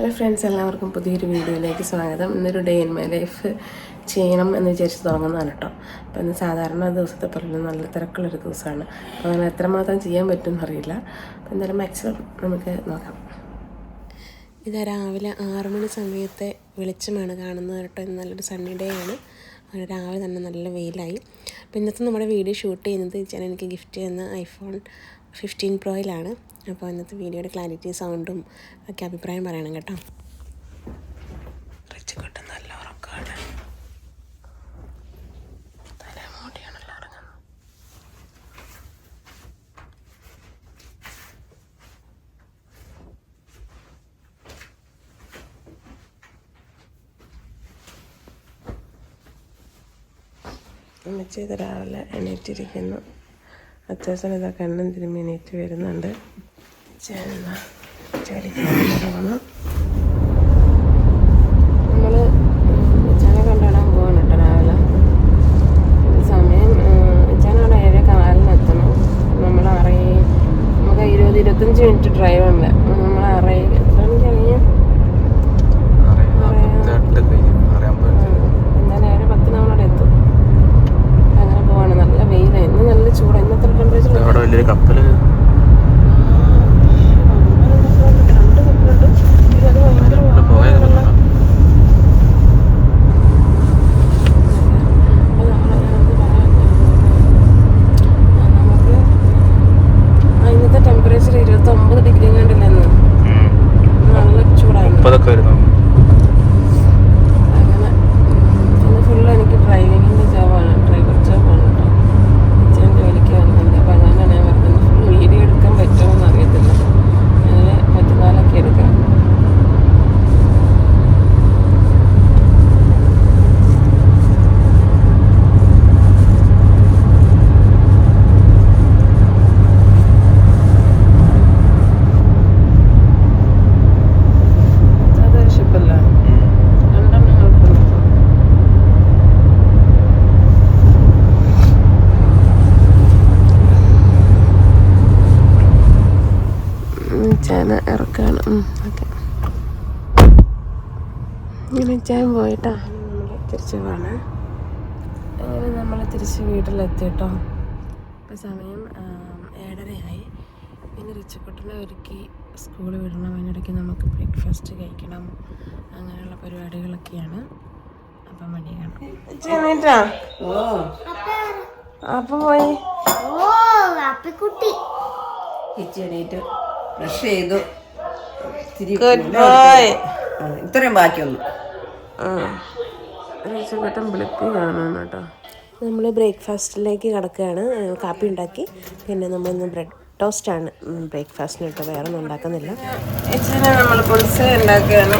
Hello friends എല്ലാവർക്കും പുതിയൊരു വീഡിയോയിലേക്ക് സ്വാഗതം. ഇന്നൊരു ഡേ ഇൻ മൈ ലൈഫ് ചെയ്യണം എന്ന് വിചാരിച്ച് തുടങ്ങുന്നതാണ് കേട്ടോ അപ്പോൾ ഇന്ന് സാധാരണ ദിവസത്തെ പോലെ നല്ല തിരക്കുള്ളൊരു ദിവസമാണ്. അപ്പോൾ അങ്ങനെ എത്രമാത്രം ചെയ്യാൻ പറ്റുമെന്ന് അറിയില്ല അപ്പോൾ എന്തായാലും മാക്സിമം നമുക്ക് നോക്കാം. ഇത് രാവിലെ ആറ് മണി സമയത്തെ വെളിച്ചമാണ് കാണുന്നത് കേട്ടോ ഇന്ന് നല്ലൊരു സണ്ണി ഡേ ആണ്. അങ്ങനെ രാവിലെ തന്നെ നല്ല വെയിലായി. അപ്പോൾ ഇന്നത്തെ നമ്മുടെ വീഡിയോ ഷൂട്ട് ചെയ്യുന്നത് ഞാൻ എനിക്ക് ഗിഫ്റ്റ് ചെയ്യുന്ന ഐഫോൺ ഫിഫ്റ്റീൻ പ്രോയിലാണ് അപ്പോൾ ഇന്നത്തെ വീഡിയോയുടെ ക്ലാരിറ്റി സൗണ്ടും ഒക്കെ അഭിപ്രായം പറയണം കേട്ടോ. അമ്മച്ചി ഇത് രാവിലെ എണീറ്റിരിക്കുന്നു. അത്യാവശ്യം ഇതൊക്കെ എണ്ണം തിരുമ്മി എണീറ്റ് വരുന്നുണ്ട്. じゃあ今調理から戻ろかな。ചേന ഇറക്കാണ്. ഓക്കെ. ഇങ്ങനെ ചേൻ പോയിട്ടാ. നമ്മൾ തിരിച്ച് അങ്ങനെ നമ്മൾ തിരിച്ച് വീട്ടിലെത്തി കേട്ടോ ഇപ്പം സമയം ഏഴരയായി. പിന്നെ റിച്ചക്കുട്ടനെ ഒരുക്കി സ്കൂളിൽ വിടണം. അതിനിടയ്ക്ക് നമുക്ക് ബ്രേക്ക്ഫാസ്റ്റ് കഴിക്കണം. അങ്ങനെയുള്ള പരിപാടികളൊക്കെയാണ്. അപ്പം മടി കാണാം അപ്പം പോയി. ഓ അപ്പിക്കുട്ടി കിച്ചണീറ്റ് ബ്രഷ് ചെയ്തു. ഇത്രയും ബാക്കിയൊന്നു. കേട്ടോ നമ്മൾ ബ്രേക്ക്ഫാസ്റ്റിലേക്ക് കിടക്കുകയാണ്. കാപ്പി ഉണ്ടാക്കി. പിന്നെ നമ്മളിന്ന് ബ്രെഡ് ടോസ്റ്റാണ്. ബ്രേക്ക്ഫാസ്റ്റിന് കേട്ടോ വേറെ ഒന്നും ഉണ്ടാക്കുന്നില്ല നമ്മൾ പുൽസ ഉണ്ടാക്കുകയാണ്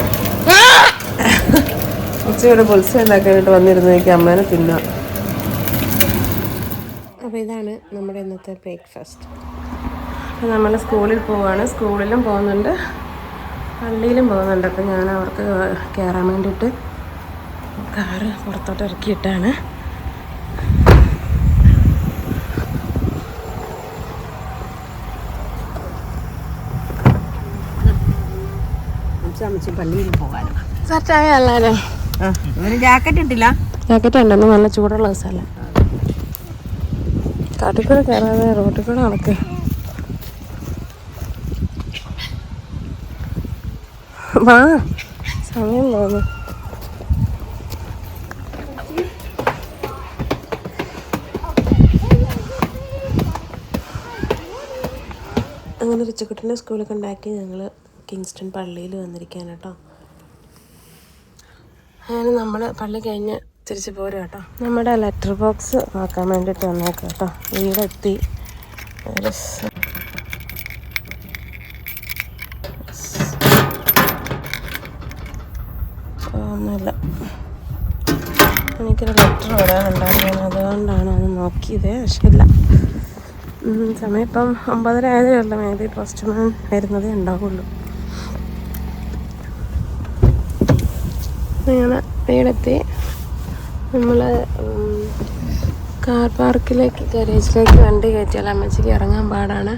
ഉച്ചയുടെ പുൽസ ഉണ്ടാക്കാനായിട്ട് വന്നിരുന്നു എനിക്ക് അമ്മേനെ തിന്നാം അപ്പോൾ ഇതാണ് നമ്മുടെ ഇന്നത്തെ ബ്രേക്ക്ഫാസ്റ്റ്. നമ്മൾ സ്കൂളിൽ പോവാണ്. സ്കൂളിലും പോകുന്നുണ്ട്. പള്ളിയിലും പോകുന്നുണ്ട്. അപ്പം ഞാൻ അവർക്ക് കയറാൻ വേണ്ടിയിട്ട് കാറ് പുറത്തോട്ട് ഇറക്കിയിട്ടാണ്. അമ്മച്ചി പള്ളിയിൽ പോകാനും സെറ്റായ അല്ലേ ജാക്കറ്റ് ഇട്ടില്ല. ജാക്കറ്റ് ഉണ്ടെന്ന് നല്ല ചൂടുള്ള ദിവസമല്ലേ? കാട്ടിൽ കൂടെ കയറാതെ റോട്ടിൽ കൂടെ നടക്ക്. വാ. സമയം പോകുന്നു അങ്ങനെ റിച്ചക്കുട്ടന്റെ സ്കൂളൊക്കെ ഉണ്ടാക്കി ഞങ്ങൾ കിങ്സ്റ്റൺ പള്ളിയിൽ വന്നിരിക്കാൻ കേട്ടോ. അങ്ങനെ നമ്മൾ പള്ളി കഴിഞ്ഞ് തിരിച്ച് പോരും കേട്ടോ. നമ്മുടെ ലെറ്റർ ബോക്സ് ആക്കാൻ വേണ്ടിയിട്ട് വന്നേക്കാം കേട്ടോ. വീടെത്തി. ഒരു ലെറ്റർ വരാനുണ്ടായിരുന്നു അതുകൊണ്ടാണ് അത് നോക്കിയത്. പക്ഷേ ഇല്ല സമയം ഇപ്പം ഒമ്പതര ആയതേ ഉള്ളൂ. മേ ബി പോസ്റ്റ്മാൻ വരുന്നതേ ഉണ്ടാവുള്ളൂ. അങ്ങനെ വീടെത്തി. നമ്മൾ കാർ പാർക്കിലേക്ക് ഗാരേജിലേക്ക് വണ്ടി കയറ്റിയാൽ അമ്മച്ചിക്ക് ഇറങ്ങാൻ പാടാണ്.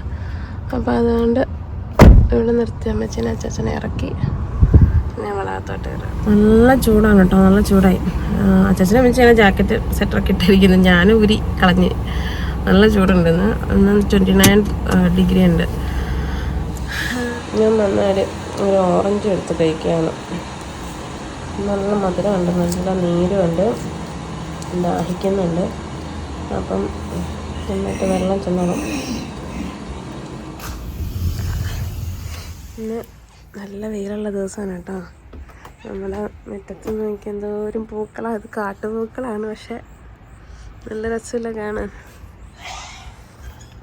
അപ്പോൾ അതുകൊണ്ട് ഇവിടെ നിർത്തി അമ്മച്ചിനെ അച്ചാച്ചനെ ഇറക്കി. നല്ല ചൂടാണ് കേട്ടോ നല്ല ചൂടായി. അച്ഛനെ വെച്ചാണ് ജാക്കറ്റ് സെറ്ററൊക്കെ ഇട്ടിരിക്കുന്നത് ഞാൻ ഉരി കളഞ്ഞ്. നല്ല ചൂടുണ്ടെന്ന് ഇന്ന്. ട്വന്റി നയൻ ഡിഗ്രി ഉണ്ട്. ഞാൻ നന്നായി ഒരു ഓറഞ്ച് എടുത്ത് കഴിക്കുകയാണ്. നല്ല മധുരമുണ്ട് നല്ല നീരുമുണ്ട് ദാഹിക്കുന്നുണ്ട്. അപ്പം നന്നായിട്ട് വെള്ളം ചെന്നോളും. ഇന്ന് നല്ല വെയിലുള്ള ദിവസമാണ് കേട്ടോ. നമ്മുടെ മുറ്റത്ത് നോക്കി എന്തോരം പൂക്കളാണ് അത് കാട്ടുപൂക്കളാണ് പക്ഷെ നല്ല രസമില്ല കാണാൻ.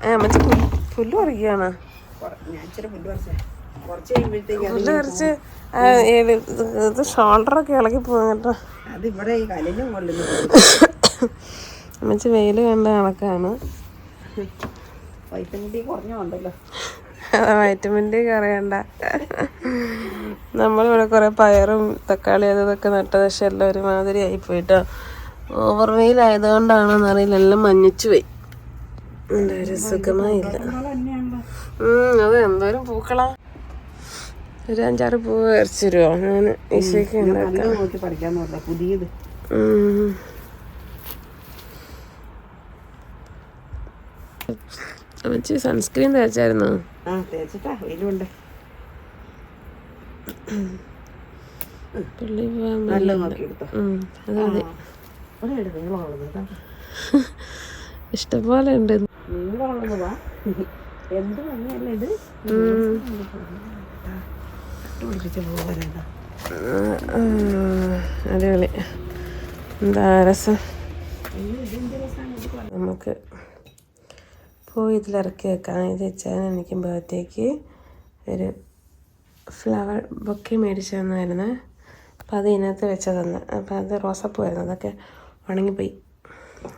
ഏ മറ്റേ പുല്ല് പുല്ല് പറിക്കുകയാണ്? പുല്ല് പറിച്ചേ ഇത് ഷോൾഡറൊക്കെ ഇളകി പോകും കേട്ടോ. അമ്മച്ചി വെയിൽ കണ്ട കണക്കാണ് വൈറ്റമിൻ ഡി കുറഞ്ഞുണ്ടല്ലോ വൈറ്റമിൻ ഡി കറിയണ്ട നമ്മളിവിടെ കുറെ പയറും തക്കാളി അതൊക്കെ നട്ട പക്ഷെ എല്ലാം ഒരുമാതിരി ആയി പോയിട്ടോ ഓവർ വെയിൽ ആയതുകൊണ്ടാണോന്ന് അറിയില്ല. എല്ലാം മഞ്ഞച്ചു പോയി. എന്തൊരു ഒരു സുഖമായില്ല. അത് എന്തോരം പൂക്കളാ. ഒരു അഞ്ചാറ് പൂവ് വരച്ചു തരുമോ ഞാൻ ഈശോയ്ക്ക് ഉണ്ടാക്കാം പുതിയത്. അമ്മച്ചി സൺസ്ക്രീൻ തേച്ചായിരുന്നോ? ആ തേച്ചിട്ടാ വെയിലുണ്ട്. പുള്ളി നല്ല അതെ ഇഷ്ടംപോലെ ഉണ്ട്. നീളമുള്ളതാ എന്ത് ഭംഗിയല്ല ഇത്. അടിപൊളി. എന്താ രസം? നമുക്ക് പോയി ഇതിലിറക്കി വെക്കാം. ഇത് വെച്ചാൽ എനിക്ക് ബർത്ത്ഡേക്ക് ഒരു ഫ്ലവർ ബൊക്കെ മേടിച്ചു തന്നായിരുന്നു. അപ്പം അത് ഇതിനകത്ത് വെച്ച് തന്ന്. അപ്പം അത് റോസപ്പൂവായിരുന്നു അതൊക്കെ ഉണങ്ങിപ്പോയി.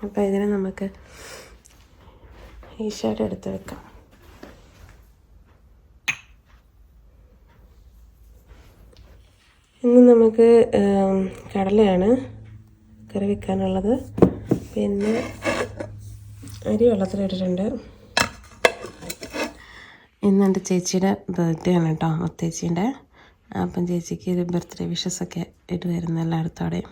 അപ്പം ഇതിനെ നമുക്ക് ഈശോയുടെ എടുത്ത് വെക്കാം. ഇന്ന് നമുക്ക് കടലയാണ് കറി വെക്കാനുള്ളത്. പിന്നെ അരി വെള്ളത്തിലിട്ടിട്ടുണ്ട് ഇന്ന് എന്റെ ചേച്ചിയുടെ ബർത്ത്ഡേ ആണ് കേട്ടോ. മുത്തേച്ചീന്റെ അപ്പം ചേച്ചിക്ക് ഒരു ബർത്ത്ഡേ വിഷസ് ഒക്കെ ഇടുമായിരുന്നു എല്ലായിടത്തോടെയും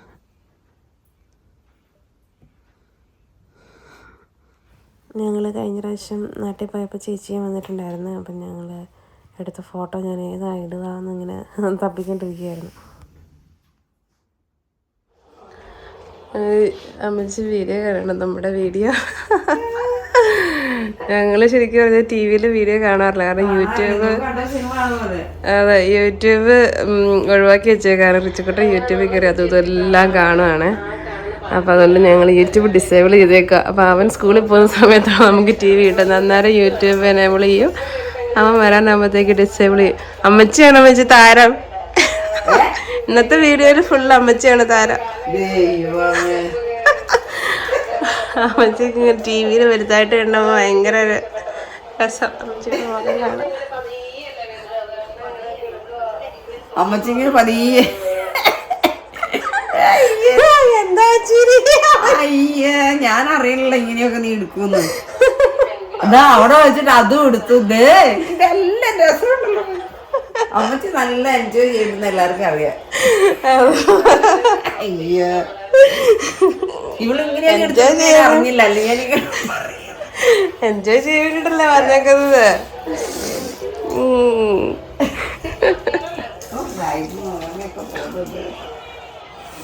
ഞങ്ങൾ കഴിഞ്ഞ പ്രാവശ്യം നാട്ടിൽ പോയപ്പോൾ ചേച്ചിയും വന്നിട്ടുണ്ടായിരുന്നു. അപ്പം ഞങ്ങൾ എടുത്ത ഫോട്ടോ ഞാൻ ഏതാ ഇടുക എന്നിങ്ങനെ തപ്പിക്കൊണ്ടിരിക്കുകയായിരുന്നു. അമ്മച്ചി വീഡിയോ കാണണം നമ്മുടെ വീഡിയോ ഞങ്ങൾ ശരിക്കും പറഞ്ഞാൽ ടി വിയിൽ വീഡിയോ കാണാറില്ല. കാരണം യൂട്യൂബ് അതെ യൂട്യൂബ് ഒഴിവാക്കി ഒഴിവാക്കി കാരണം റിച്ചുക്കുട്ടൻ യൂട്യൂബിൽ കയറി അതും ഇതെല്ലാം കാണുവാണ്. അപ്പോൾ അതുകൊണ്ട് ഞങ്ങൾ യൂട്യൂബ് ഡിസേബിൾ ചെയ്തേക്കുക അപ്പോൾ അവൻ സ്കൂളിൽ പോകുന്ന സമയത്താണ് നമുക്ക് ടി വി കിട്ടുന്നത്. അന്നേരം യൂട്യൂബ് എനേബിൾ ചെയ്യും. അവൻ വരാനാകുമ്പോഴത്തേക്ക് ഡിസേബിൾ ചെയ്യും. അമ്മച്ചിയാണ് അമ്മച്ചി താരം? ഇന്നത്തെ വീഡിയോയിൽ ഫുൾ അമ്മച്ചിയാണ് താര. അമ്മച്ചിക്ക് ടി വിയിൽ വലുതായിട്ട് കണ്ടപ്പോൾ ഭയങ്കര രസം. അമ്മച്ചിയുടെ അമ്മച്ചിങ്ങനെ പതിയെ. എന്താ ചിരി? അയ്യേ ഞാൻ അറിയില്ല ഇങ്ങനെയൊക്കെ നീ എടുക്കുന്നു അതാ അവിടെ വെച്ചിട്ട് അതും എടുത്തു. ഇതെല്ലാം രസമുണ്ടല്ലോ. അമ്മച്ചി നല്ല എൻജോയ് ചെയ്യുന്ന എല്ലാവർക്കും അറിയാം. അയ്യോ. എടുത്തു അറിഞ്ഞില്ല. അല്ലെങ്കിൽ എൻജോയ് ചെയ്തിട്ടല്ലേ പറഞ്ഞേക്കുന്നത്.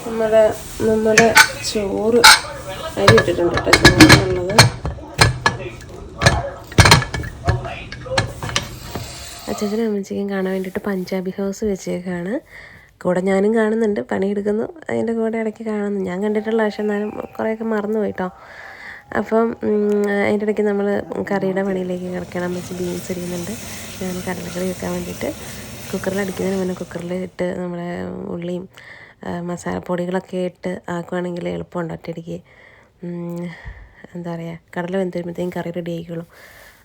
നമ്മുടെ നമ്മുടെ ചോറ് അരി ഇട്ടിട്ടുണ്ട് കേട്ടോ ചോറുള്ളത് അച്ഛനും അമ്മച്ചിക്കും കാണാൻ വേണ്ടിയിട്ട് പഞ്ചാബി ഹൗസ് വെച്ചേക്കാണ്. കൂടെ ഞാനും കാണുന്നുണ്ട്. പണിയെടുക്കുന്നു. അതിന്റെ കൂടെ ഇടയ്ക്ക് കാണുന്നു. ഞാൻ കണ്ടിട്ടുള്ള പക്ഷേ എന്നാലും കുറേയൊക്കെ മറന്നു പോയിട്ടോ അപ്പം അതിന്റെ ഇടയ്ക്ക് നമ്മൾ കറിയുടെ പണിയിലേക്ക് കിടക്കണം. വെച്ച് ബീൻസ് ഇരിക്കുന്നുണ്ട് ഞാൻ കടലക്കറി വെക്കാൻ വേണ്ടിയിട്ട് കുക്കറിൽ അടിക്കുന്നതിന് മുന്നേ കുക്കറിൽ ഇട്ട് നമ്മുടെ ഉള്ളിയും മസാലപ്പൊടികളൊക്കെ ഇട്ട് ആക്കുവാണെങ്കിൽ എളുപ്പമുണ്ട് ഒറ്റയടിക്ക്. എന്താ പറയുക കടല വെന്ത് വരുമ്പോഴത്തേക്കും കറി റെഡി ആയിക്കോളും.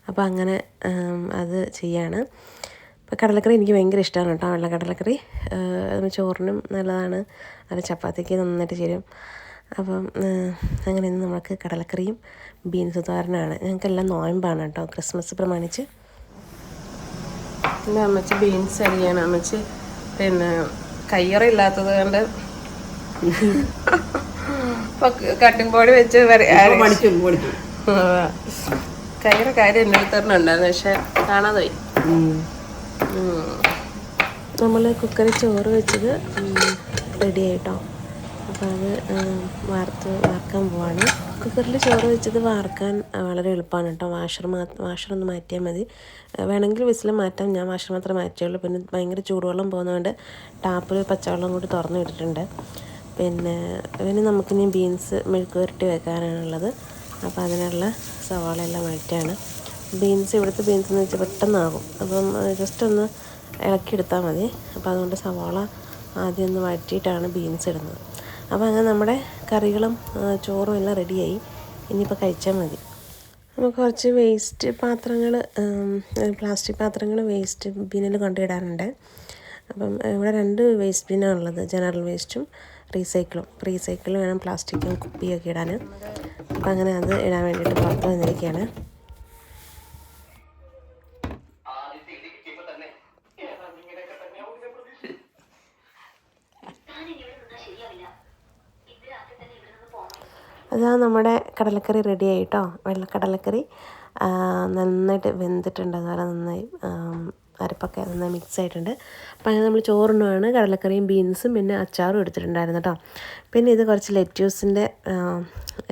അപ്പോൾ അങ്ങനെ അത് ചെയ്യാണ്. അപ്പോൾ കടലക്കറി എനിക്ക് ഭയങ്കര ഇഷ്ടമാണ് കേട്ടോ വെള്ള കടലക്കറി. അത് ചോറിനും നല്ലതാണ്. അത് ചപ്പാത്തിക്ക് നന്നായിട്ട് ചേരും. അപ്പം അങ്ങനെ ഇന്ന് നമുക്ക് കടലക്കറിയും ബീൻസ് തോരനാണ്. ഞങ്ങൾക്കെല്ലാം നോയമ്പാണ് കേട്ടോ ക്രിസ്മസ് പ്രമാണിച്ച്. പിന്നെ അമ്മച്ചി ബീൻസ് അരിയാണ്. അമ്മച്ചി പിന്നെ കയ്യറ ഇല്ലാത്തത് കൊണ്ട് കട്ടിംഗ് ബോർഡ് വെച്ച് വര- കയ്യറ കാര്യം എന്റെ ഉണ്ടായിരുന്നു പക്ഷെ കാണാതെ പോയി നമ്മൾ കുക്കറിൽ ചോറ് വെച്ചത് റെഡി ആയിട്ടോ അപ്പോൾ അത് വാർത്ത് വാർക്കാൻ പോവാണ്. കുക്കറിൽ ചോറ് വെച്ചത് വാർക്കാൻ വളരെ എളുപ്പമാണ് കേട്ടോ. വാഷർ മാ വാഷർ ഒന്ന് മാറ്റിയാൽ മതി വേണമെങ്കിൽ വിസിൽ മാറ്റാം. ഞാൻ വാഷർ മാത്രമേ മാറ്റിയുള്ളൂ പിന്നെ ഭയങ്കര ചൂടുവെള്ളം പോകുന്നതുകൊണ്ട് ടാപ്പിൽ പച്ചവെള്ളം കൂടി തുറന്നു വിട്ടിട്ടുണ്ട്. പിന്നെ പിന്നെ നമുക്കിനി ബീൻസ് മെഴുക്ക് പുരട്ടി വെക്കാനാണുള്ളത്. അപ്പോൾ അതിനുള്ള സവാള എല്ലാം വഴറ്റാണ് ബീൻസ് ഇവിടുത്തെ ബീൻസ് എന്ന് വെച്ചാൽ പെട്ടെന്നാകും അപ്പം ജസ്റ്റ് ഒന്ന് ഇളക്കിയെടുത്താൽ മതി. അപ്പോൾ അതുകൊണ്ട് സവാള ആദ്യം ഒന്ന് വഴറ്റിയിട്ടാണ് ബീൻസ് ഇടുന്നത്. അപ്പോൾ അങ്ങനെ നമ്മുടെ കറികളും ചോറും എല്ലാം റെഡിയായി ഇനിയിപ്പോൾ കഴിച്ചാൽ മതി. നമുക്ക് കുറച്ച് വേസ്റ്റ് പാത്രങ്ങൾ പ്ലാസ്റ്റിക് പാത്രങ്ങൾ വേസ്റ്റ് ബിന്നിൽ കൊണ്ടിടാനുണ്ട് അപ്പം ഇവിടെ രണ്ട് വേസ്റ്റ് ബിന്നാണ് ഉള്ളത് ജനറൽ വേസ്റ്റും റീസൈക്കിളും റീസൈക്കിൾ വേണം പ്ലാസ്റ്റിക്കും കുപ്പിയൊക്കെ ഇടാൻ അപ്പം അങ്ങനെ അത് ഇടാൻ വേണ്ടിയിട്ട് പുറത്ത് വന്നിരിക്കുകയാണ്. അതാ നമ്മുടെ കടലക്കറി റെഡി ആയിട്ടോ വെള്ളക്കടലക്കറി നന്നായിട്ട് വെന്തിട്ടുണ്ട്. അതുപോലെ നന്നായി അരപ്പൊക്കെ നന്നായി മിക്സ് ആയിട്ടുണ്ട്. അപ്പം അങ്ങനെ നമ്മൾ ചോറിനുമാണ് കടലക്കറിയും ബീൻസും പിന്നെ അച്ചാറും എടുത്തിട്ടുണ്ടായിരുന്നു കേട്ടോ പിന്നെ ഇത് കുറച്ച് ലെറ്റ്യൂസിന്റെ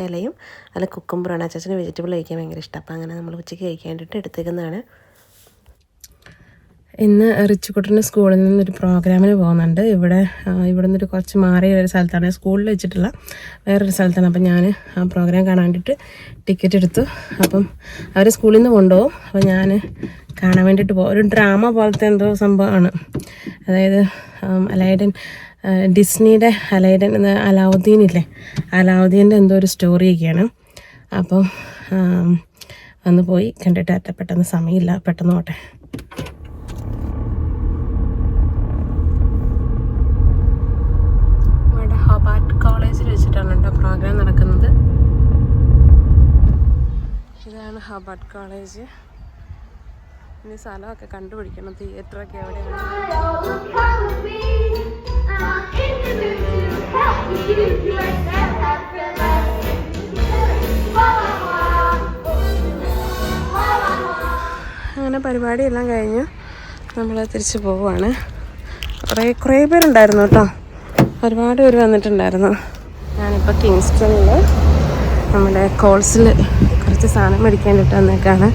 ഇലയും അല്ല കുക്കുമ്പറാണ് അച്ചാച്ചന് വെജിറ്റബിൾ കഴിക്കാൻ ഭയങ്കര ഇഷ്ടം. അപ്പം അങ്ങനെ നമ്മൾ ഉച്ചയ്ക്ക് കഴിക്കാൻ വേണ്ടിയിട്ട് എടുത്തേക്കുന്നതാണ്. ഇന്ന് റിച്ചുകുട്ടന്റെ സ്കൂളിൽ നിന്നൊരു പ്രോഗ്രാമിന് പോകുന്നുണ്ട്. ഇവിടെ ഇവിടെ നിന്നൊരു കുറച്ച് മാറിയ ഒരു സ്ഥലത്താണ്. സ്കൂളിൽ വെച്ചിട്ടുള്ള വേറൊരു സ്ഥലത്താണ്. അപ്പം ഞാൻ ആ പ്രോഗ്രാം കാണാൻ വേണ്ടിയിട്ട് ടിക്കറ്റ് എടുത്തു. അപ്പം അവർ സ്കൂളിൽ നിന്ന് കൊണ്ടുപോകും. അപ്പം ഞാൻ കാണാൻ വേണ്ടിയിട്ട് പോകും. ഒരു ഡ്രാമ പോലത്തെ എന്തോ സംഭവമാണ്. അതായത് അലൈഡൻ ഡിസ്നിയുടെ അലൈഡൻ അലാവുദ്ദീൻ ഇല്ലേ? അലാവുദ്ദീന്റെ എന്തോ ഒരു സ്റ്റോറിയൊക്കെയാണ്. അപ്പം വന്നു പോയി. കണ്ടിട്ട് പെട്ടെന്ന് സമയമില്ല. പെട്ടെന്ന് പോട്ടെ ഇവിടെ ഹോബാർട്ട് കോളേജിൽ വെച്ചിട്ടാണ് കേട്ടോ പ്രോഗ്രാം നടക്കുന്നത് ഹോബാർട്ട് കോളേജ്. ഇനി സ്ഥലമൊക്കെ കണ്ടുപിടിക്കണം. തിയേറ്ററൊക്കെ അങ്ങനെ പരിപാടിയെല്ലാം കഴിഞ്ഞ് നമ്മൾ തിരിച്ചു പോവുകയാണ് കുറേ കുറേ പേരുണ്ടായിരുന്നു കേട്ടോ. ഒരുപാട് പേര് വന്നിട്ടുണ്ടായിരുന്നു. ഞാനിപ്പോൾ കിങ്സ്റ്റണിൽ നമ്മുടെ കോൾസിൽ കുറച്ച് സാധനം മേടിക്കാൻ വന്നേക്കാണ്.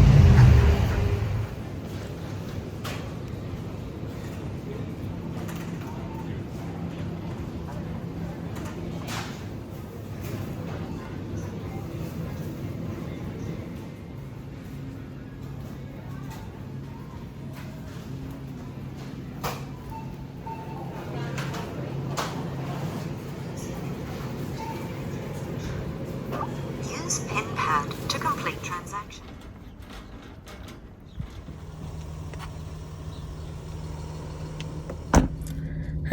To complete transaction.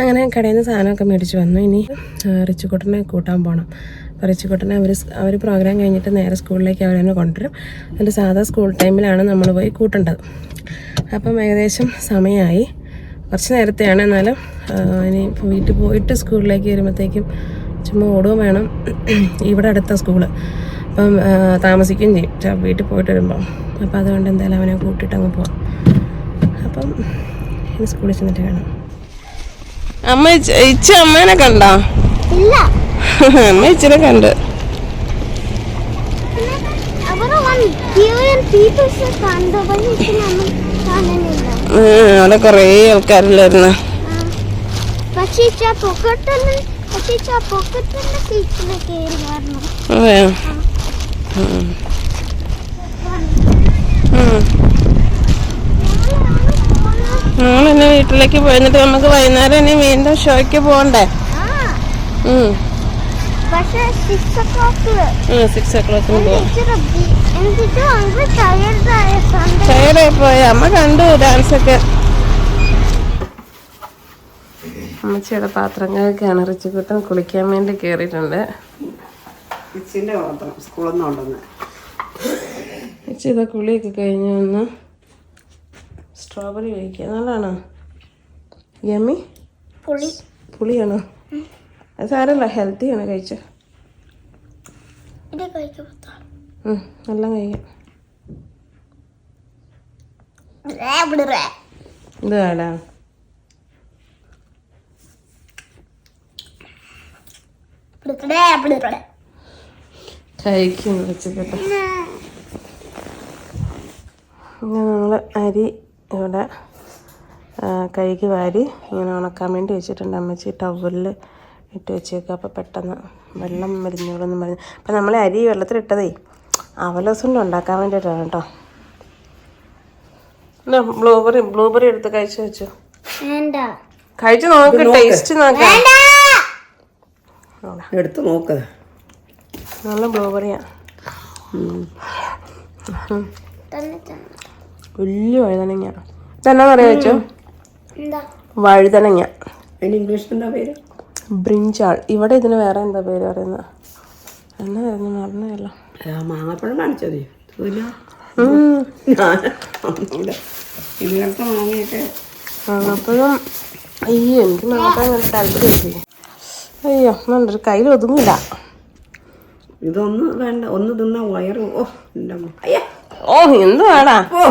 അങ്ങനെ കടയിൽ നിന്ന് സാധനമൊക്കെ മേടിച്ച് വന്നു. ഇനി റിച്ചുക്കുട്ടനെ കൂട്ടാൻ പോകണം അപ്പോൾ റിച്ചുക്കുട്ടനെ അവർ അവർ പ്രോഗ്രാം കഴിഞ്ഞിട്ട് നേരെ സ്കൂളിലേക്ക് അവരെ തന്നെ കൊണ്ടുവരും. അതിന്റെ സാധാ സ്കൂൾ ടൈമിലാണ് നമ്മൾ പോയി കൂട്ടേണ്ടത്. അപ്പം ഏകദേശം സമയമായി. കുറച്ച് നേരത്തെയാണ്. എന്നാലും ഇനി വീട്ടിൽ പോയിട്ട് സ്കൂളിലേക്ക് വരുമ്പോഴത്തേക്കും ചുമ്മാ ഓടുകയും വേണം. ഇവിടെ അടുത്ത സ്കൂൾ അപ്പം താമസിക്കുകയും ചെയ്യും. വീട്ടിൽ പോയിട്ട് വരുമ്പം. അപ്പം അതുകൊണ്ട് എന്തായാലും അവനെ കൂട്ടിയിട്ട് അങ്ങ് പോവാം. അപ്പം ഇനി സ്കൂളിൽ ചെന്നിട്ട് കാണാം. അമ്മ ഇച്ച അമ്മേനെ കണ്ടോ? അമ്മ ഇച്ചിനെ കണ്ട്. അവിടെ കൊറേ പക്ഷെ ആൾക്കാരില്ലായിരുന്നു. പക്ഷെ കേറി കയറി വരണം അതെയോ ഉം. ഉം. ഞങ്ങൾ ഇനി വീട്ടിലേക്ക് പോയിട്ട് നമുക്ക് വൈകുന്നേരം ഇനി വീണ്ടും ഷോയ്ക്ക് പോകണ്ടേ? സിക്സ് ഓ ക്ലോക്കിന് പോവാം. ടയർഡായ പോയ. അമ്മ കണ്ടു ഡാൻസ് ഒക്കെ. അമ്മച്ചിയുടെ പാത്രങ്ങളൊക്കെയാണ് റിച്ചുകുട്ടൻ കുളിക്കാൻ വേണ്ടി കയറിയിട്ടുണ്ട് ഇച്ചിന്റെ വളർത്തണം സ്കൂളിൽ നിന്ന് കൊണ്ടുവന്ന്. ചേച്ചി ഇതാ കുളിയൊക്കെ കഴിഞ്ഞ് വന്ന് സ്ട്രോബെറി കഴിക്കുക നല്ലതാണോ? യമ്മി പുളി. പുളിയാണോ? അത് സാരല്ല ഹെൽത്തിയാണ് കഴിച്ച. എല്ലാം കഴിക്കാം. ഇത് വേടാ കഴിക്കും വെച്ചിട്ട് ഇങ്ങനെ നമ്മൾ അരി ഇവിടെ കഴുകി വാരി ഇങ്ങനെ ഉണക്കാൻ വേണ്ടി വെച്ചിട്ടുണ്ട്. അമ്മച്ചി ടവലിൽ ഇട്ട് വെച്ചേക്കുക അപ്പോൾ പെട്ടെന്ന് വെള്ളം മരിഞ്ഞോളെന്ന് പറഞ്ഞു. അപ്പം നമ്മൾ അരി വെള്ളത്തിലിട്ടതേ അവലോസുണ്ട് ഉണ്ടാക്കാൻ വേണ്ടിയിട്ടാണ് കേട്ടോ. ബ്ലൂബെറി ബ്ലൂബെറി എടുത്ത് കഴിച്ചു വെച്ചു. കഴിച്ചു നോക്ക് ടേസ്റ്റ് നോക്കാം. എടുത്ത് നോക്ക്. നല്ല ബ്ലോബറിയാണ് വലിയ വഴുതനങ്ങ. തന്നെ പറയാ വെച്ചോ വഴുതനങ്ങ. ഇംഗ്ലീഷ് എന്താ പേര്? ബ്രിഞ്ചാൾ. ഇവിടെ ഇതിന് വേറെ എന്താ പേര് പറയുന്നത് എന്നായിരുന്നു മറന്നതല്ലോ ആ, മാങ്ങാപ്പഴം കാണിച്ചത് മാങ്ങാപ്പഴം. അയ്യോ എനിക്ക് മാങ്ങാപ്പഴം നല്ല താല്പര്യം അയ്യോ നല്ലൊരു കയ്യിൽ ഒതുങ്ങില്ല ഇതൊന്നും വേണ്ട. ഒന്ന് തിന്നാ വയറ് ഓ എന്റെ അയ്യ. ഓ എന്തുവാടാ? ഓ.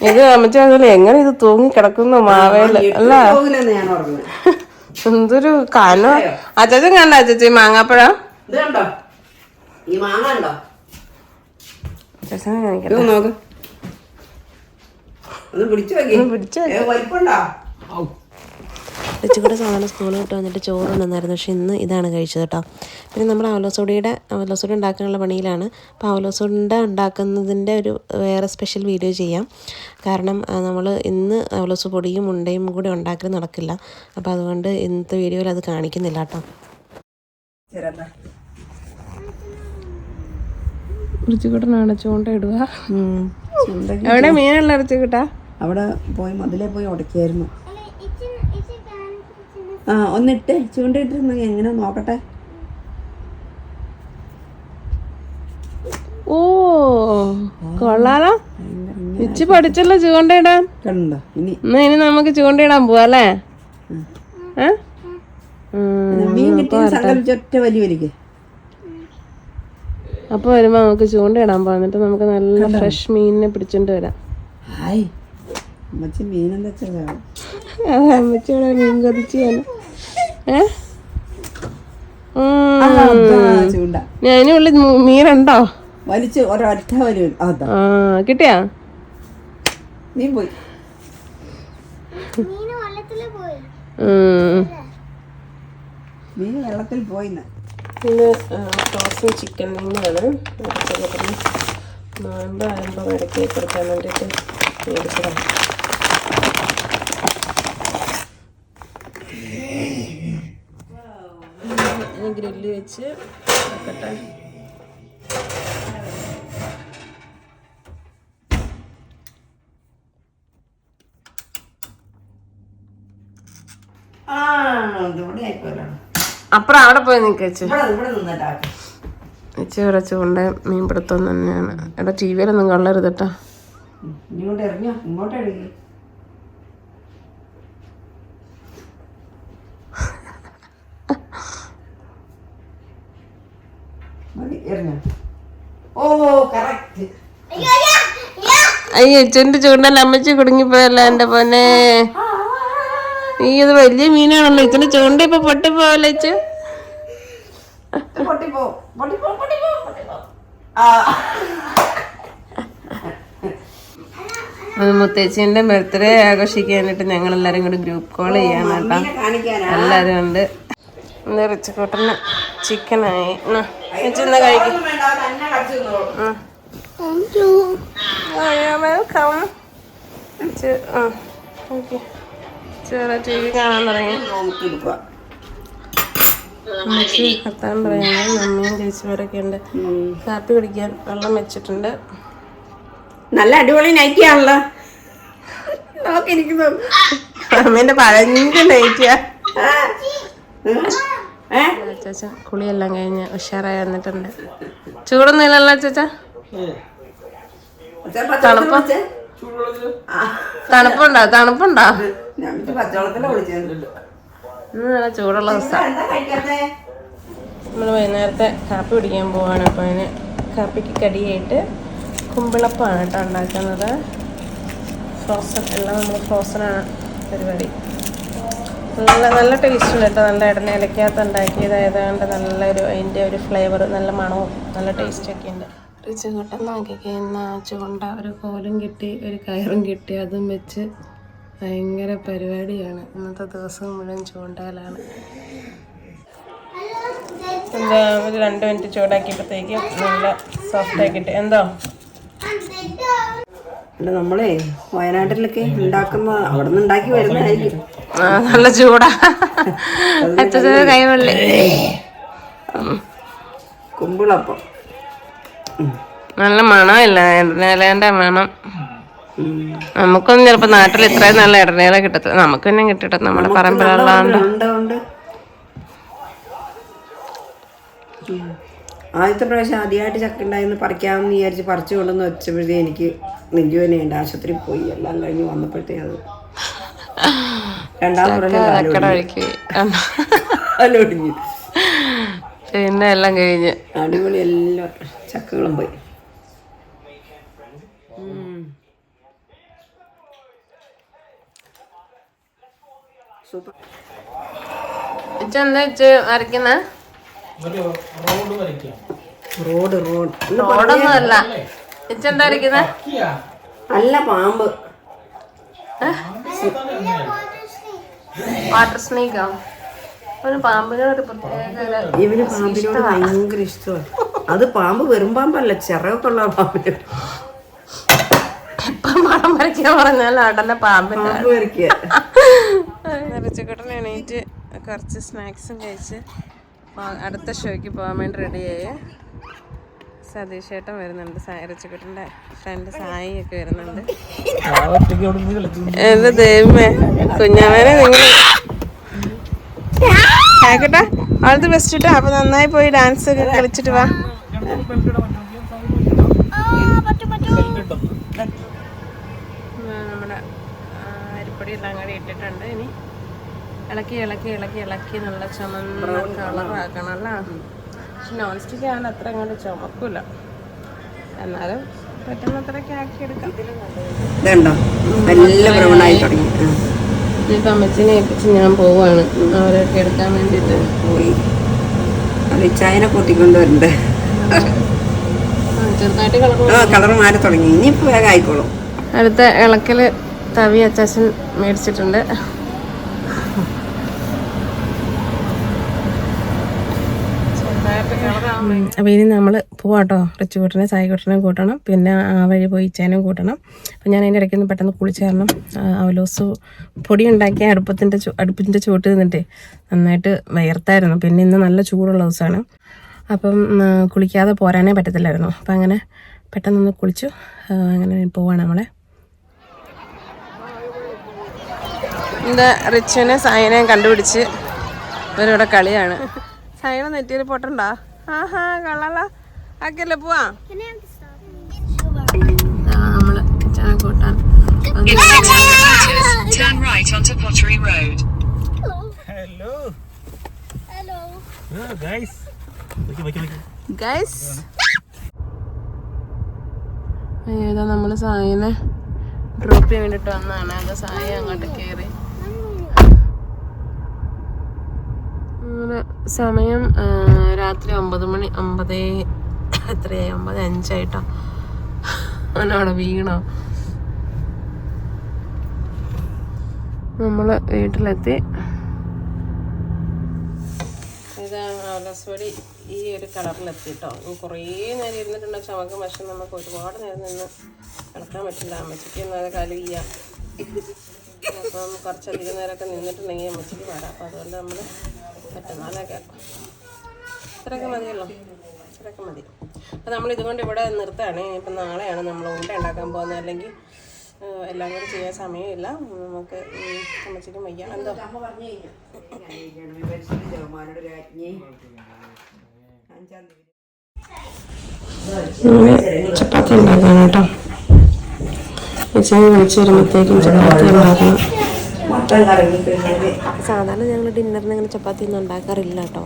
ഇത് അമ്മച്ചാൽ എങ്ങനെ ഇത് തൂങ്ങി കിടക്കുന്നു മാവേൽ? അല്ല. പോകില്ലെന്ന് ഞാൻ ഓർക്കുന്നത് എന്തൊരു കനോ അച്ചാച്ചൻ കണ്ട അച്ചാച്ചി മാങ്ങാപ്പഴം? ഇത് കണ്ടോ? ഈ മാങ്ങ ഉണ്ടോ അച്ചാച്ചനെ കാണിക്കട്ടെ. ഇത് നോക്ക്. ഒന്ന് പിടിച്ചു നോക്കി. ഉച്ചക്കൂടെ സാധാരണ സ്കൂളിൽ വിട്ട് വന്നിട്ട് ചോറ് ഉണ്ടെന്നായിരുന്നു പക്ഷേ ഇന്ന് ഇതാണ് കഴിച്ചത് കേട്ടോ. പിന്നെ നമ്മൾ അവലോസോടിയുടെ അവലോസോടി ഉണ്ടാക്കാനുള്ള പണിയിലാണ്. അപ്പോൾ അവലോസോണ്ട ഉണ്ടാക്കുന്നതിന്റെ ഒരു വേറെ സ്പെഷ്യൽ വീഡിയോ ചെയ്യാം. കാരണം നമ്മൾ ഇന്ന് അവലോസ പൊടിയും ഉണ്ടയും കൂടി ഉണ്ടാക്കി നടക്കില്ല. അപ്പോൾ അതുകൊണ്ട് ഇന്നത്തെ വീഡിയോയിൽ അത് കാണിക്കുന്നില്ല കേട്ടോ. ഉച്ചക്കൂട്ടനാണ് ചൂണ്ട ഇടുക. എവിടെ മീനുള്ള രുചികൂട്ടാ അവിടെ പോയി മതിലേ പോയി ഉടക്കിയായിരുന്നു. ആ ഒന്നിട്ട് ചൂണ്ടിട്ടിരുന്നെങ്കിൽ എങ്ങനെ നോക്കട്ടെ? ഓ കൊള്ളാലോ. ഇച്ചി പഠിച്ചല്ലോ ചൂണ്ടയിടാൻ. എന്നാ ഇനി നമുക്ക് ചൂണ്ടയിടാൻ പോവാ അല്ലേ? അപ്പൊ വരുമ്പോ നമുക്ക് ചൂണ്ടയിടാൻ പോന്നിട്ട് എന്നിട്ട് നമുക്ക് നല്ല ഫ്രഷ് മീനിനെ പിടിച്ചോണ്ട് വരാം. മീനെന്താ അമ്മച്ചിയുടെ മീൻ കൊതിച്ച് ഞാൻ ഏ? ഉം. ചൂണ്ട. ഞാൻ അതിനുള്ളിൽ മു- മീനുണ്ടോ? വലിച്ച് ഒരൊറ്റ വലിയ അതാ. ആ കിട്ടിയാ? നീ പോയി. മീൻ വെള്ളത്തിൽ പോയിന്ന്. ഇത് ഫ്രോസൺ ചിക്കൻ വിങ്ങാണ് നോയമ്പ് ആകുമ്പോൾ ഇടയ്ക്ക് കൊടുക്കാൻ വേണ്ടിയിട്ട് മേടിച്ചതാണ്. ഗ്രില്ല് വെച്ച് വെക്കട്ടെ. അപ്പുറം അവിടെ പോയി നിൽക്കുക വെച്ച്. ഇവിടെ ചൂണ്ട മീൻ പിടുത്തം തന്നെയാണ്. എടാ ടി വിയിലൊന്നും കൊള്ളരുത് കേട്ടോ. ഇങ്ങോട്ട് ഇറങ്ങിയോ? ഇങ്ങോട്ട് ഓ കറക്റ്റ് അയ്യോ ചെണ്ട് ചൂണ്ടല്ല അമ്മച്ചി കുടുങ്ങിപ്പോയല്ലോ എന്റെ പൊന്നെ. ഈ ഇത് വലിയ മീനാണല്ലോ ഇച്ചിന് ചൂണ്ട ഇപ്പൊ പൊട്ടിപ്പോവല്ലോ അച്ഛൻ. മുത്തേച്ചിന്റെ ബർത്ത്ഡേ ആഘോഷിക്കാനായിട്ട് ഞങ്ങൾ എല്ലാരും കൂടി ഗ്രൂപ്പ് കോൾ ചെയ്യാൻ കേട്ടോ മീനെ എല്ലാരും ഉണ്ട്. എന്താ റിച്ചക്കോട്ടന് ചിക്കനായി കഴിക്കും. വെൽക്കം ചെറു ടി വി കാണാൻ തുടങ്ങി. നോക്കിയിരിക്കുക. അമ്മച്ചി കത്താൻ പറയുന്നത് മമ്മിയും ചേച്ചിമാരൊക്കെ ഉണ്ട്. കാപ്പി കുടിക്കാൻ വെള്ളം വെച്ചിട്ടുണ്ട്. നല്ല അടിപൊളി നൈറ്റിയാണല്ലോ നോക്കിയിരിക്കുന്നു അമ്മേന്റെ പഴഞ്ഞ നൈറ്റിയാ ചേച്ച കുളിയെല്ലാം കഴിഞ്ഞ് ഉഷാറായി വന്നിട്ടുണ്ട്. ചൂടൊന്നും ഇല്ലല്ലോ ചേച്ച തണുപ്പ? തണുപ്പുണ്ടോ? തണുപ്പുണ്ടോ? ഇന്ന് നല്ല ചൂടുള്ള ദിവസം. എന്താ നമ്മൾ വൈകുന്നേരത്തെ കാപ്പി കുടിക്കാൻ പോവാണ്. അപ്പോൾ അതിന് കാപ്പിക്ക് കടിയായിട്ട് കുമ്പിളപ്പാണ് കേട്ടോ ഉണ്ടാക്കുന്നത്. ഫ്രോസൺ എല്ലാം നമ്മൾ ഫ്രോസണാണ് പരിപാടി. നല്ല നല്ല ടേസ്റ്റ് ഉണ്ട് കേട്ടോ. നല്ല എണ്ണ ഇലക്കകത്ത് ഉണ്ടാക്കിയതായതുകൊണ്ട് നല്ലൊരു അതിന്റെ ഒരു ഫ്ലേവർ നല്ല മണവും നല്ല ടേസ്റ്റൊക്കെ ഉണ്ട്. ഒരു ചൂട്ടം നോക്കിക്കഴിഞ്ഞ ചൂണ്ട ഒരു കോലും കിട്ടി ഒരു കയറും കിട്ടി. അതും വെച്ച് ഭയങ്കര പരിപാടിയാണ്. ഇന്നത്തെ ദിവസം മുഴുവൻ ചൂണ്ടയിലാണ്. എന്താ ഒരു രണ്ട് മിനിറ്റ് ചൂടാക്കിയപ്പോഴത്തേക്കും നല്ല സോഫ്റ്റ് ആക്കിയിട്ട് എന്തോ? അല്ല നമ്മളെ വയനാട്ടിലൊക്കെ ഉണ്ടാക്കുന്ന അവിടെ നിന്ന് ഉണ്ടാക്കി വരുന്നതായിരിക്കും. നല്ല ചൂടാ. അച്ഛന് കൈവള്ളി കുമ്പിളപ്പം. നല്ല മണമില്ല ഇടനേലേന്റെ മണം. നമുക്കൊന്നും ചിലപ്പോ നാട്ടിൽ ഇത്രയും നല്ല ഇടനേല കിട്ടത്തില്ല. നമുക്ക് തന്നെ കിട്ടട്ടെ നമ്മുടെ പറമ്പിലുള്ളതുകൊണ്ട്. ആദ്യത്തെ പ്രാവശ്യം ആദ്യമായിട്ട് ചക്ക ഉണ്ടായിരുന്നു പറിക്കാമെന്ന് വിചാരിച്ച് പറിച്ചു കൊണ്ടുവന്ന് വെച്ചപ്പോഴത്തേ എനിക്ക് നെഞ്ചുവേനയുണ്ട് ആശുപത്രിയിൽ പോയി. എല്ലാം കഴിഞ്ഞ് വന്നപ്പോഴത്തേ അത് ഒഴുക്കി പിന്നെ എല്ലാം കഴിഞ്ഞ്. അടിപൊളി എല്ലാ ചക്കകളും പോയി. സൂപ്പർ. എന്താ വരയ്ക്കുന്ന? റോഡ് റോഡ് റോഡൊന്നും അല്ല. വരയ്ക്കുന്ന? അല്ല പാമ്പ് വാട്ടർ സ്നേക്കോ പാമ്പിനോട് ഒരു പ്രത്യേക ഇവന് പാമ്പിനോട് ഭയങ്കര ഇഷ്ടമാണ് അത് പാമ്പ് വെറും പാമ്പല്ല ചിറകൊക്കെ ഉള്ള പാമ്പിന് വരയ്ക്കാൻ പറഞ്ഞാൽ നിറച്ചുകൂട്ടൻ എണീറ്റ് കുറച്ച് സ്നാക്സും കഴിച്ച് അടുത്ത ഷോയ്ക്ക് പോകാൻ വേണ്ടി റെഡിയായി സതീഷ് ഏട്ടൻ വരുന്നുണ്ട് ഇറച്ചിക്കുട്ടന്റെ ഫ്രണ്ട് സായി ഒക്കെ വരുന്നുണ്ട്. എന്ത് ദൈവമേ കുഞ്ഞാമേനെ നിങ്ങൾ ആയിക്കോട്ടെ ഓൾ ബെസ്റ്റ് ഇട്ടോ? അപ്പൊ നന്നായി പോയി ഡാൻസ് ഒക്കെ കളിച്ചിട്ട് വാ. നമ്മുടെ അരിപ്പൊടി എല്ലാം കൂടി ഇട്ടിട്ടുണ്ട് ഇനി. ഇളക്കി ഇളക്കി ഇളക്കി ഇളക്കി നല്ല ചുമന്ന കളറാക്കണം അല്ലേ പക്ഷെ നോൺ സ്റ്റിക്ക് ആണ് അത്ര അങ്ങോട്ട് ചുമക്കൂല. എന്നാലും പറ്റുന്നത്രയൊക്കെ ആക്കി എടുക്കാം നല്ല തുടങ്ങി. അമ്മച്ചിനെ ഏൽപ്പിച്ച് ഞാൻ പോവാണ്. അവരൊക്കെ എടുക്കാൻ വേണ്ടിയിട്ട് പോയി. കൂട്ടിക്കൊണ്ട് വരണ്ടേ? കളർ മാറി. തുടങ്ങി. വേഗം ആയിക്കോളും. അടുത്ത ഇളക്കൽ തവി അച്ചാച്ചൻ മേടിച്ചിട്ടുണ്ട്. അപ്പോൾ ഇനി നമ്മൾ പോവാട്ടോ. റിച്ച് കൂട്ടനെ സായി കൂട്ടനെ കൂട്ടണം. പിന്നെ ആ വഴി പോയി ഇച്ചേനും കൂട്ടണം. അപ്പോൾ ഞാൻ അതിന്റെ ഇടയ്ക്ക് ഒന്ന് പെട്ടെന്ന് കുളിച്ച് കാരണം അവലോസ് പൊടി ഉണ്ടാക്കിയ അടുപ്പത്തിന്റെ അടുപ്പിന്റെ ചുവട്ട് നിന്നിട്ടേ നന്നായിട്ട് വയർത്തായിരുന്നു. പിന്നെ ഇന്ന് നല്ല ചൂടുള്ള ദിവസമാണ്. അപ്പം കുളിക്കാതെ പോരാനേ പറ്റത്തില്ലായിരുന്നു. അപ്പം അങ്ങനെ പെട്ടെന്നൊന്ന് കുളിച്ചു. അങ്ങനെ പോവാണ് നമ്മളെ. എന്താ റിച്ചുവിനെ സായനെയും കണ്ടുപിടിച്ച് ഇവരിവിടെ കളിയാണ്. സായന നെറ്റിയിൽ പൊട്ടണ്ടോ? ആഹാ കള്ളല ആക്കല്ലേ പോവാ. നമ്മൾ കൂട്ടാൻ ഗൈസ് ഏതാ നമ്മൾ സായിനെ ഡ്രോപ്പ് ചെയ്യാൻ വേണ്ടിട്ട് വന്നതാണ്. അത് സായി അങ്ങോട്ട് കയറി അങ്ങനെ സമയം രാത്രി ഒമ്പത് മണി ഒമ്പത് എത്രയായി? ഒമ്പത് അഞ്ചായിട്ടോ? അവനവിടെ വീണോ? നമ്മൾ വീട്ടിലെത്തി. ഇതാണ് ഈ ഒരു കളറിലെത്തി ഇനി കുറേ നേരം ഇരുന്നിട്ടുണ്ട്. ചമക്കും പക്ഷെ നമുക്ക് ഒരുപാട് നേരം നിന്ന് കിടക്കാൻ പറ്റില്ല. അമ്മച്ചിക്ക് എന്നാൽ കാലം ചെയ്യാം അപ്പം കുറച്ചധികം നേരമൊക്കെ നിന്നിട്ടുണ്ടെങ്കിൽ അമ്മച്ചിക്ക് വരാം. അപ്പം അതുകൊണ്ട് നമ്മൾ പറ്റുന്നാലൊക്കെ ഇത്രയൊക്കെ മതിയല്ലോ. ഇത്രയൊക്കെ മതി. അപ്പം നമ്മൾ ഇതുകൊണ്ട് ഇവിടെ നിർത്തുകയാണ്. ഇപ്പം നാളെയാണ് നമ്മൾ ഉണ്ട ഉണ്ടാക്കാൻ പോകുന്നത്. അല്ലെങ്കിൽ എല്ലാം കൂടി ചെയ്യാൻ സമയമില്ല. നമുക്ക് അമ്മച്ചിക്കും വയ്യ എന്തോ? ചപ്പാത്തി ഉണ്ടാക്കണം കേട്ടോ വിളിച്ച് വരുമ്പോഴത്തേക്കും ചപ്പാത്തി ഉണ്ടാക്കണം. കറങ്ങി സാധാരണ ഞങ്ങൾ ഡിന്നറിന് അങ്ങനെ ചപ്പാത്തി ഒന്നും ഉണ്ടാക്കാറില്ല കേട്ടോ.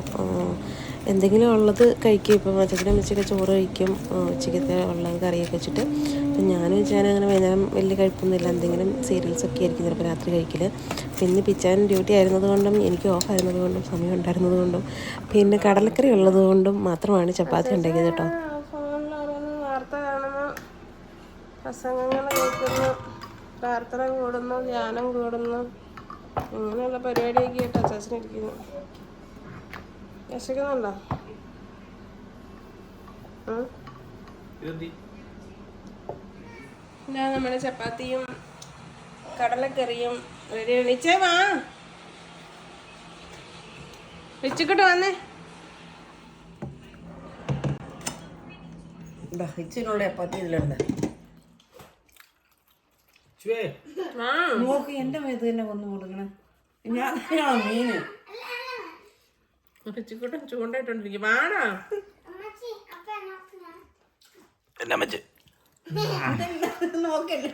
എന്തെങ്കിലും ഉള്ളത് കഴിക്കും. ഇപ്പം അച്ഛനും അമ്മച്ചൊക്കെ ചോറ് കഴിക്കും. ഉച്ചയ്ക്കത്തെ ഉച്ചക്കത്തെ ഉള്ളത് കറിയൊക്കെ വെച്ചിട്ട്. അപ്പം ഞാൻ വെച്ചാൽ അങ്ങനെ വൈകുന്നേരം വലിയ കഴിപ്പൊന്നുമില്ല എന്തെങ്കിലും സീരിയൽസ് ഒക്കെ ആയിരിക്കും ചിലപ്പോൾ രാത്രി കഴിക്കൽ പിന്നെ പിച്ചാൻ ഡ്യൂട്ടി ആയിരുന്നത് കൊണ്ടും എനിക്ക് ഓഫ് ആയിരുന്നത് കൊണ്ടും സമയം ഉണ്ടായിരുന്നത് കൊണ്ടും പിന്നെ കടലക്കറി ഉള്ളത് കൊണ്ടും മാത്രമാണ് ചപ്പാത്തി ഉണ്ടാക്കിയത് കേട്ടോ. പ്രസംഗങ്ങൾ കേൾക്കുന്നു. പ്രാർത്ഥന കൂടുന്നു ധ്യാനം കൂടുന്നു. ഇങ്ങനെയുള്ള പരിപാടിയൊക്കെ ആയിട്ട് അച്ചാച്ചനിരിക്കുന്നു ഇരിക്കുന്നു. ഉം? ഇതാ നമ്മുടെ ചപ്പാത്തിയും കടലക്കറിയും റെഡി എണീച്ചേ വാ. വെച്ചിക്കോട്ട് വന്നേ. ഇച്ചിനുള്ള ചപ്പാത്തി ഇതിലുണ്ട് നോക്ക് എന്റെ മേത്ത് തന്നെ കൊന്നു കൊടുക്കണേ. ഞാൻ തന്നെയാണോ മീന്. വെച്ചിക്കോട്ടും ചൂണ്ടായിട്ടോണ്ടിരിക്കും വാടാ. നോക്കല്ലേ.